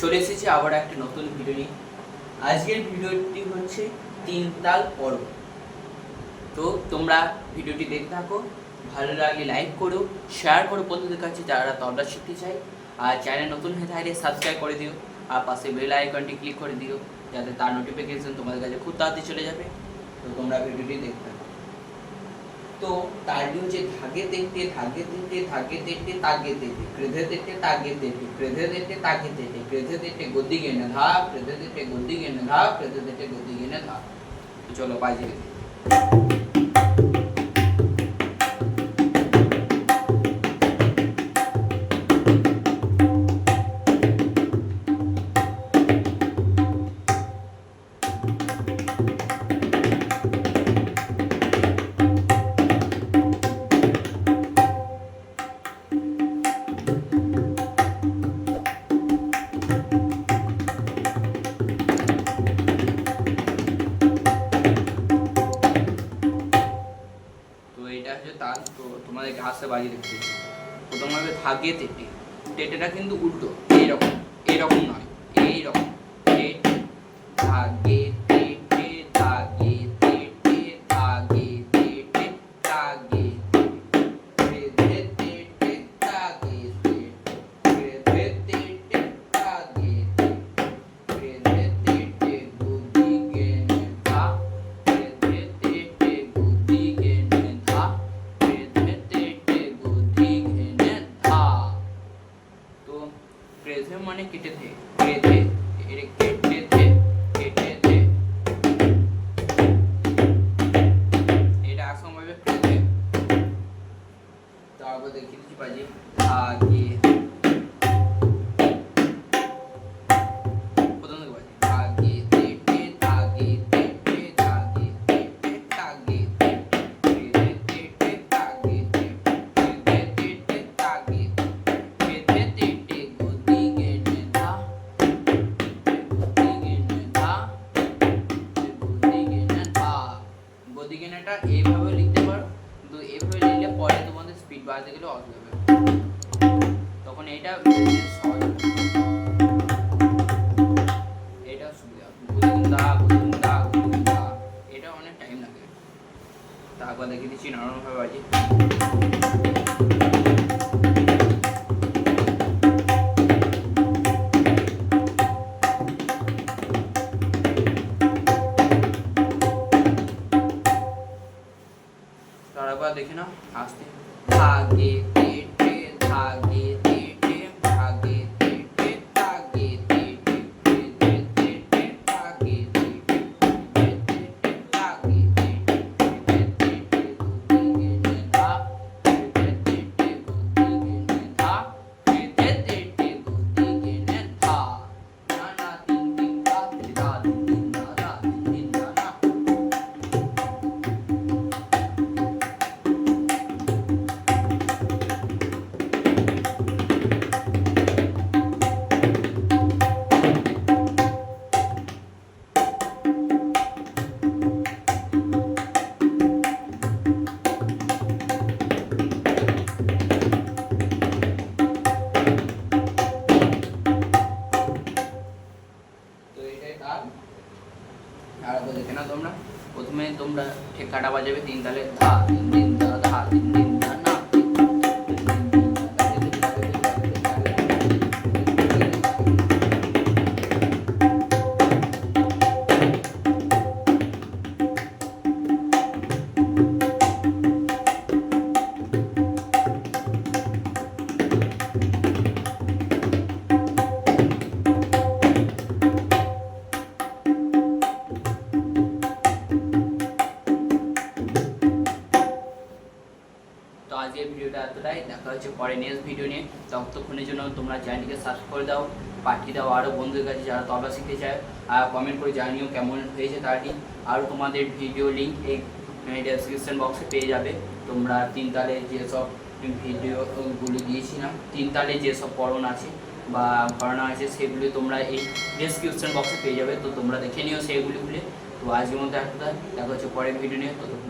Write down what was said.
চলে এসেছি আবার একটা নতুন ভিডিও নিয়ে। আজকের ভিডিওটি হচ্ছে তিন তাল পর্ব। তো তোমরা ভিডিওটি দেখতে থাকো, ভালো লাগলে লাইক করো শেয়ার করো বন্ধুদের কাছে যারা তবলা শিখতে চায়। আর চ্যানেল নতুন হয়ে থাকলে সাবস্ক্রাইব করে দিও, আর পাশে বেল আইকনটি ক্লিক করে দিও, যাতে তার নোটিফিকেশন তোমাদের কাছে খুব তাড়াতাড়ি চলে যাবে। তো তোমরা ভিডিওটি দেখতে থাকো। তো তালি হচ্ছে ধাগে দেখতে ধাগে দেখতে ধাগে দেখতে তাগে দেখতে ক্রেধে দেখতে তাগে দেখতে ক্রেধে দেখতে তাগে দেখতে ক্রেধে দেখতে গদ্দি গেনে ধা ক্রেধে দেখতে গদ্দি গেনে ধা ক্রেধে দেখতে গদ্দি গেনে ধা তো চলো বাজে তাল তো তোমাদেরকে ঘাসে বাজিয়ে দেখতে প্রথমভাবে হবে ধাগে তেটে তেটেটা কিন্তু উল্টো। এইরকম এইরকম নয়। এইরকম। किट थे গদি এটা এইভাবে লিখতে পারো, কিন্তু এইভাবে লিখলে পরে তোমাদের স্পিড বাড়াতে গেলে অসুবিধা তখন এটা সহজ তারপর দেখে নাও আসতে ধাগে তোমরা ঠেকাটা বাজাবে তিন তালে ধা তিন তিন ভিডিওটা এতটাই। দেখা হচ্ছে পরে নেক্সট ভিডিও নিয়ে। ততক্ষণের জন্য তোমরা চ্যানেলটিকে সাবস্ক্রাইব করে দাও, পাঠিয়ে দাও আরও বন্ধুদের কাছে যারা তবলা শিখতে চায়, আর কমেন্ট করে জানিও কেমন হয়েছে তারটি আরও তোমাদের ভিডিও লিঙ্ক এই ডেসক্রিপশন বক্সে পেয়ে যাবে। তোমরা তিন তালে যেসব ভিডিওগুলি দিয়েছিলাম তিন তালে যেসব পড়ন আছে বা ঘরানা আছে, সেগুলি তোমরা এই ডেসক্রিপশন বক্সে পেয়ে যাবে। তো তোমরা দেখে নিও সেগুলি খুলে। তো আজকের মধ্যে একটা দেখা হচ্ছে পরের ভিডিও নিয়ে। ততক্ষণ